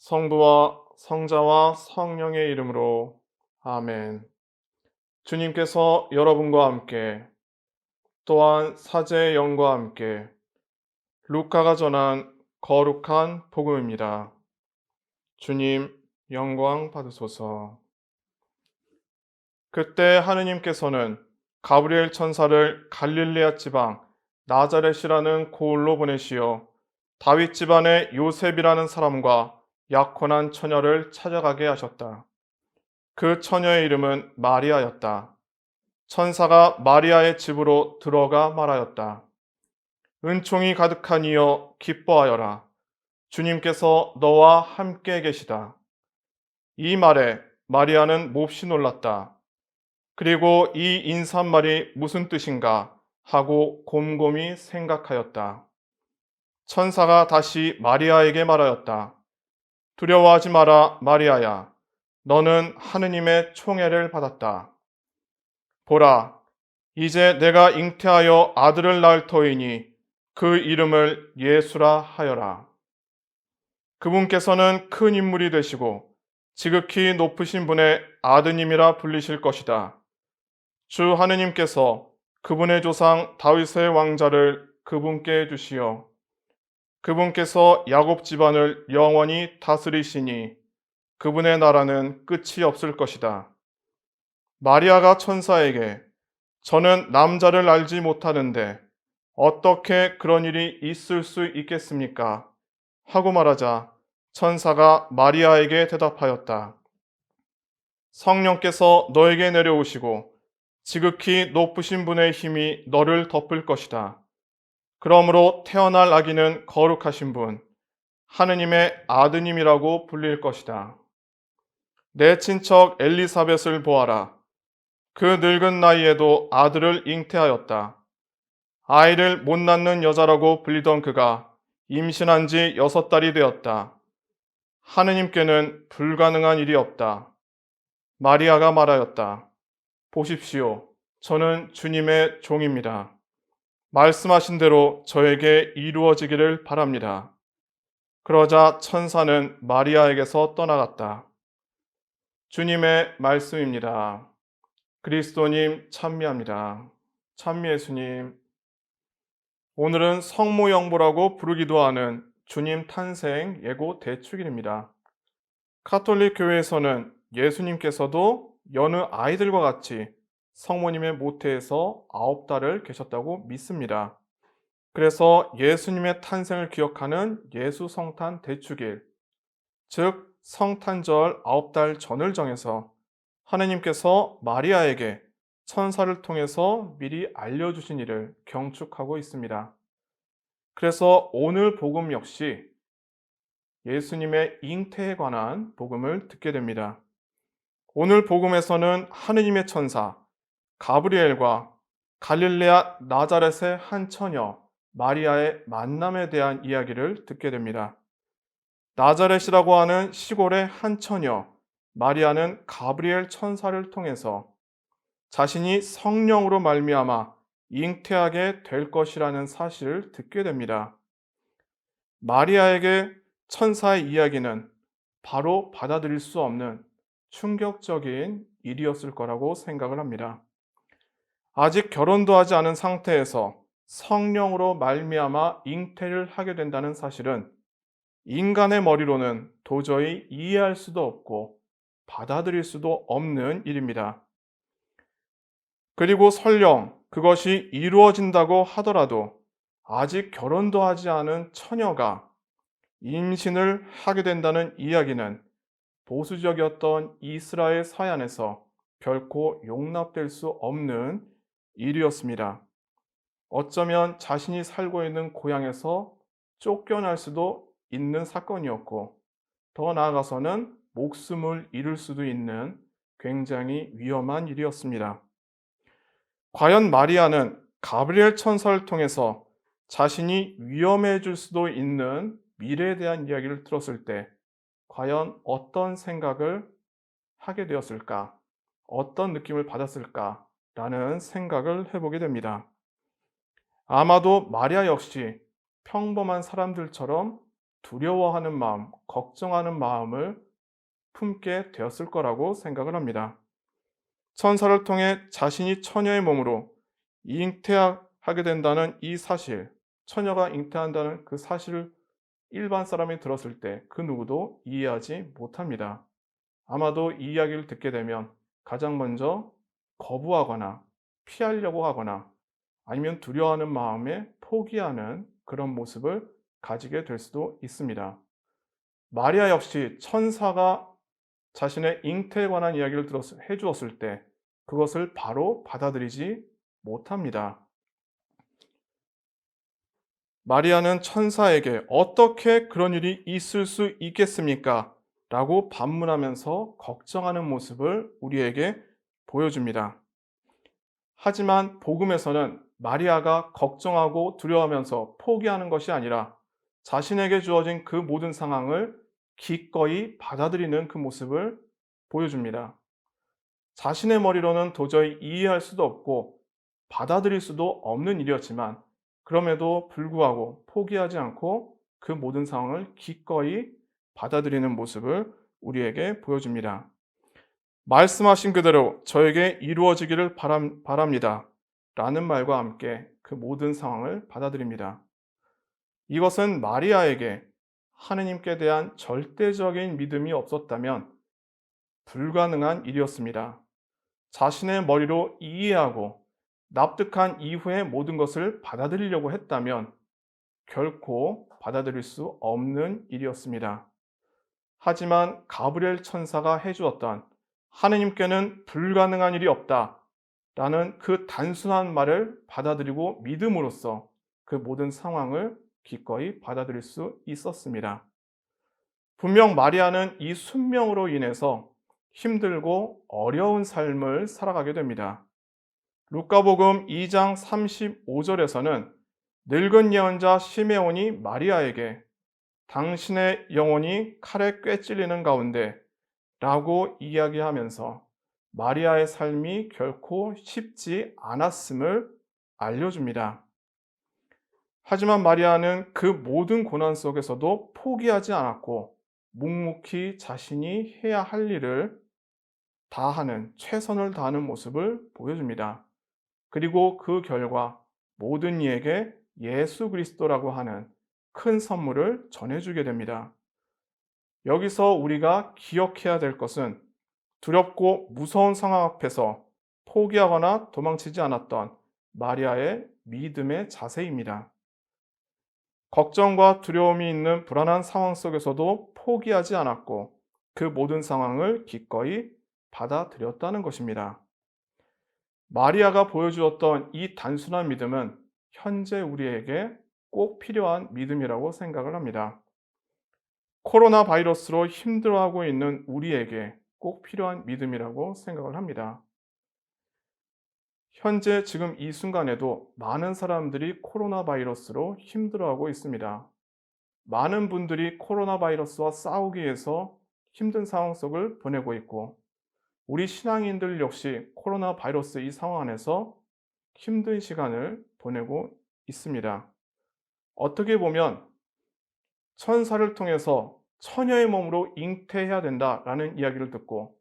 성부와 성자와 성령의 이름으로 아멘. 주님께서 여러분과 함께 또한 사제의 영과 함께 루카가 전한 거룩한 복음입니다. 주님 영광 받으소서. 그때 하느님께서는 가브리엘 천사를 갈릴레아 지방 나자렛이라는 고을로 보내시어 다윗 집안의 요셉이라는 사람과 약혼한 처녀를 찾아가게 하셨다. 그 처녀의 이름은 마리아였다. 천사가 마리아의 집으로 들어가 말하였다. 은총이 가득한 이여 기뻐하여라. 주님께서 너와 함께 계시다. 이 말에 마리아는 몹시 놀랐다. 그리고 이 인사말이 무슨 뜻인가 하고 곰곰이 생각하였다. 천사가 다시 마리아에게 말하였다. 두려워하지 마라, 마리아야. 너는 하느님의 총애를 받았다. 보라, 이제 내가 잉태하여 아들을 낳을 터이니 그 이름을 예수라 하여라. 그분께서는 큰 인물이 되시고 지극히 높으신 분의 아드님이라 불리실 것이다. 주 하느님께서 그분의 조상 다윗의 왕자를 그분께 주시어 그분께서 야곱 집안을 영원히 다스리시니 그분의 나라는 끝이 없을 것이다. 마리아가 천사에게 저는 남자를 알지 못하는데 어떻게 그런 일이 있을 수 있겠습니까? 하고 말하자 천사가 마리아에게 대답하였다. 성령께서 너에게 내려오시고 지극히 높으신 분의 힘이 너를 덮을 것이다. 그러므로 태어날 아기는 거룩하신 분, 하느님의 아드님이라고 불릴 것이다. 내 친척 엘리사벳을 보아라. 그 늙은 나이에도 아들을 잉태하였다. 아이를 못 낳는 여자라고 불리던 그가 임신한 지 여섯 달이 되었다. 하느님께는 불가능한 일이 없다. 마리아가 말하였다. 보십시오. 저는 주님의 종입니다. 말씀하신 대로 저에게 이루어지기를 바랍니다. 그러자 천사는 마리아에게서 떠나갔다. 주님의 말씀입니다. 그리스도님 찬미합니다. 찬미 예수님. 오늘은 성모영보라고 부르기도 하는 주님 탄생 예고 대축일입니다. 카톨릭 교회에서는 예수님께서도 여느 아이들과 같이 성모님의 모태에서 아홉 달을 계셨다고 믿습니다. 그래서 예수님의 탄생을 기억하는 예수 성탄 대축일, 즉 성탄절 아홉 달 전을 정해서 하느님께서 마리아에게 천사를 통해서 미리 알려주신 일을 경축하고 있습니다. 그래서 오늘 복음 역시 예수님의 잉태에 관한 복음을 듣게 됩니다. 오늘 복음에서는 하느님의 천사 가브리엘과 갈릴레아 나자렛의 한 처녀 마리아의 만남에 대한 이야기를 듣게 됩니다. 나자렛이라고 하는 시골의 한 처녀 마리아는 가브리엘 천사를 통해서 자신이 성령으로 말미암아 잉태하게 될 것이라는 사실을 듣게 됩니다. 마리아에게 천사의 이야기는 바로 받아들일 수 없는 충격적인 일이었을 거라고 생각을 합니다. 아직 결혼도 하지 않은 상태에서 성령으로 말미암아 잉태를 하게 된다는 사실은 인간의 머리로는 도저히 이해할 수도 없고 받아들일 수도 없는 일입니다. 그리고 설령 그것이 이루어진다고 하더라도 아직 결혼도 하지 않은 처녀가 임신을 하게 된다는 이야기는 보수적이었던 이스라엘 서양에서 결코 용납될 수 없는 일이었습니다. 어쩌면 자신이 살고 있는 고향에서 쫓겨날 수도 있는 사건이었고, 더 나아가서는 목숨을 잃을 수도 있는 굉장히 위험한 일이었습니다. 과연 마리아는 가브리엘 천사를 통해서 자신이 위험해질 수도 있는 미래에 대한 이야기를 들었을 때 과연 어떤 생각을 하게 되었을까? 어떤 느낌을 받았을까? 라는 생각을 해보게 됩니다. 아마도 마리아 역시 평범한 사람들처럼 두려워하는 마음, 걱정하는 마음을 품게 되었을 거라고 생각을 합니다. 천사를 통해 자신이 처녀의 몸으로 잉태하게 된다는 이 사실, 처녀가 잉태한다는 그 사실을 일반 사람이 들었을 때 그 누구도 이해하지 못합니다. 아마도 이 이야기를 듣게 되면 가장 먼저 거부하거나 피하려고 하거나 아니면 두려워하는 마음에 포기하는 그런 모습을 가지게 될 수도 있습니다. 마리아 역시 천사가 자신의 잉태에 관한 이야기를 들었, 해주었을 때 그것을 바로 받아들이지 못합니다. 마리아는 천사에게 어떻게 그런 일이 있을 수 있겠습니까? 라고 반문하면서 걱정하는 모습을 우리에게 보여줍니다. 하지만 복음에서는 마리아가 걱정하고 두려워하면서 포기하는 것이 아니라 자신에게 주어진 그 모든 상황을 기꺼이 받아들이는 그 모습을 보여줍니다. 자신의 머리로는 도저히 이해할 수도 없고 받아들일 수도 없는 일이었지만 그럼에도 불구하고 포기하지 않고 그 모든 상황을 기꺼이 받아들이는 모습을 우리에게 보여줍니다. 말씀하신 그대로 저에게 이루어지기를 바람, 바랍니다. 라는 말과 함께 그 모든 상황을 받아들입니다. 이것은 마리아에게 하느님께 대한 절대적인 믿음이 없었다면 불가능한 일이었습니다. 자신의 머리로 이해하고 납득한 이후에 모든 것을 받아들이려고 했다면 결코 받아들일 수 없는 일이었습니다. 하지만 가브리엘 천사가 해주었던 하느님께는 불가능한 일이 없다. 라는 그 단순한 말을 받아들이고 믿음으로써 그 모든 상황을 기꺼이 받아들일 수 있었습니다. 분명 마리아는 이 순명으로 인해서 힘들고 어려운 삶을 살아가게 됩니다. 루카복음 2장 35절에서는 늙은 예언자 시메온이 마리아에게 당신의 영혼이 칼에 꿰 찔리는 가운데 라고 이야기하면서 마리아의 삶이 결코 쉽지 않았음을 알려줍니다. 하지만 마리아는 그 모든 고난 속에서도 포기하지 않았고 묵묵히 자신이 해야 할 일을 다하는 최선을 다하는 모습을 보여줍니다. 그리고 그 결과 모든 이에게 예수 그리스도라고 하는 큰 선물을 전해주게 됩니다. 여기서 우리가 기억해야 될 것은 두렵고 무서운 상황 앞에서 포기하거나 도망치지 않았던 마리아의 믿음의 자세입니다. 걱정과 두려움이 있는 불안한 상황 속에서도 포기하지 않았고 그 모든 상황을 기꺼이 받아들였다는 것입니다. 마리아가 보여주었던 이 단순한 믿음은 현재 우리에게 꼭 필요한 믿음이라고 생각을 합니다. 코로나 바이러스로 힘들어하고 있는 우리에게 꼭 필요한 믿음이라고 생각을 합니다. 현재 지금 이 순간에도 많은 사람들이 코로나 바이러스로 힘들어하고 있습니다. 많은 분들이 코로나 바이러스와 싸우기 위해서 힘든 상황 속을 보내고 있고, 우리 신앙인들 역시 코로나 바이러스 이 상황 안에서 힘든 시간을 보내고 있습니다. 어떻게 보면 천사를 통해서 처녀의 몸으로 잉태해야 된다라는 이야기를 듣고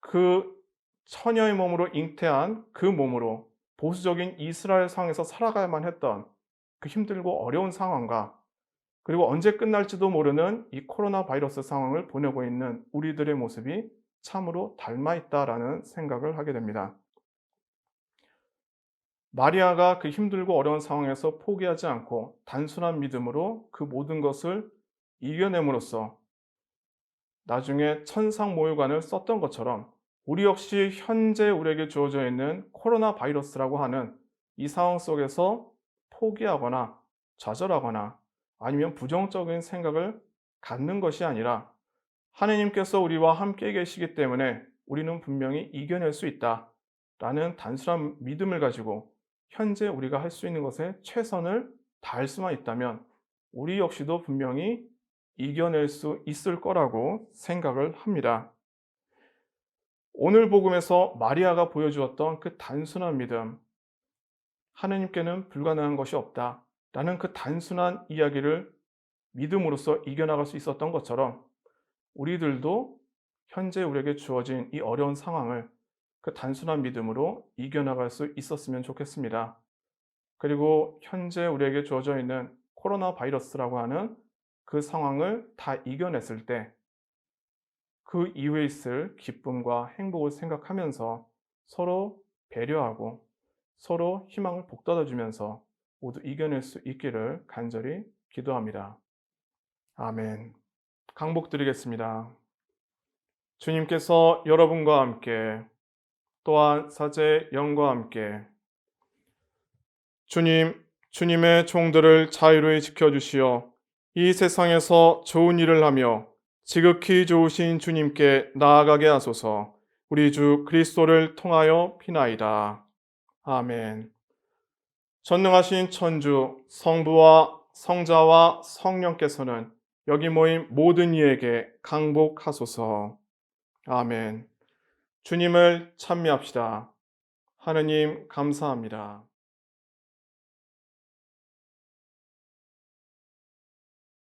그 처녀의 몸으로 잉태한 그 몸으로 보수적인 이스라엘 상에서 살아가야만 했던 그 힘들고 어려운 상황과 그리고 언제 끝날지도 모르는 이 코로나 바이러스 상황을 보내고 있는 우리들의 모습이 참으로 닮아 있다라는 생각을 하게 됩니다. 마리아가 그 힘들고 어려운 상황에서 포기하지 않고 단순한 믿음으로 그 모든 것을 이겨냄으로써 나중에 천상 모유관을 썼던 것처럼 우리 역시 현재 우리에게 주어져 있는 코로나 바이러스라고 하는 이 상황 속에서 포기하거나 좌절하거나 아니면 부정적인 생각을 갖는 것이 아니라 하느님께서 우리와 함께 계시기 때문에 우리는 분명히 이겨낼 수 있다. 라는 단순한 믿음을 가지고 현재 우리가 할 수 있는 것에 최선을 다할 수만 있다면 우리 역시도 분명히 이겨낼 수 있을 거라고 생각을 합니다. 오늘 복음에서 마리아가 보여주었던 그 단순한 믿음, 하느님께는 불가능한 것이 없다. 라는 그 단순한 이야기를 믿음으로써 이겨나갈 수 있었던 것처럼 우리들도 현재 우리에게 주어진 이 어려운 상황을 그 단순한 믿음으로 이겨나갈 수 있었으면 좋겠습니다. 그리고 현재 우리에게 주어져 있는 코로나 바이러스라고 하는 그 상황을 다 이겨냈을 때 그 이후에 있을 기쁨과 행복을 생각하면서 서로 배려하고 서로 희망을 북돋아 주면서 모두 이겨낼 수 있기를 간절히 기도합니다. 아멘. 강복 드리겠습니다. 주님께서 여러분과 함께 또한 사제 영과 함께 주님, 주님의 종들을 자유로이 지켜주시어 이 세상에서 좋은 일을 하며 지극히 좋으신 주님께 나아가게 하소서 우리 주 그리스도를 통하여 피나이다. 아멘. 전능하신 천주 성부와 성자와 성령께서는 여기 모인 모든 이에게 강복하소서. 아멘. 주님을 찬미합시다. 하느님 감사합니다.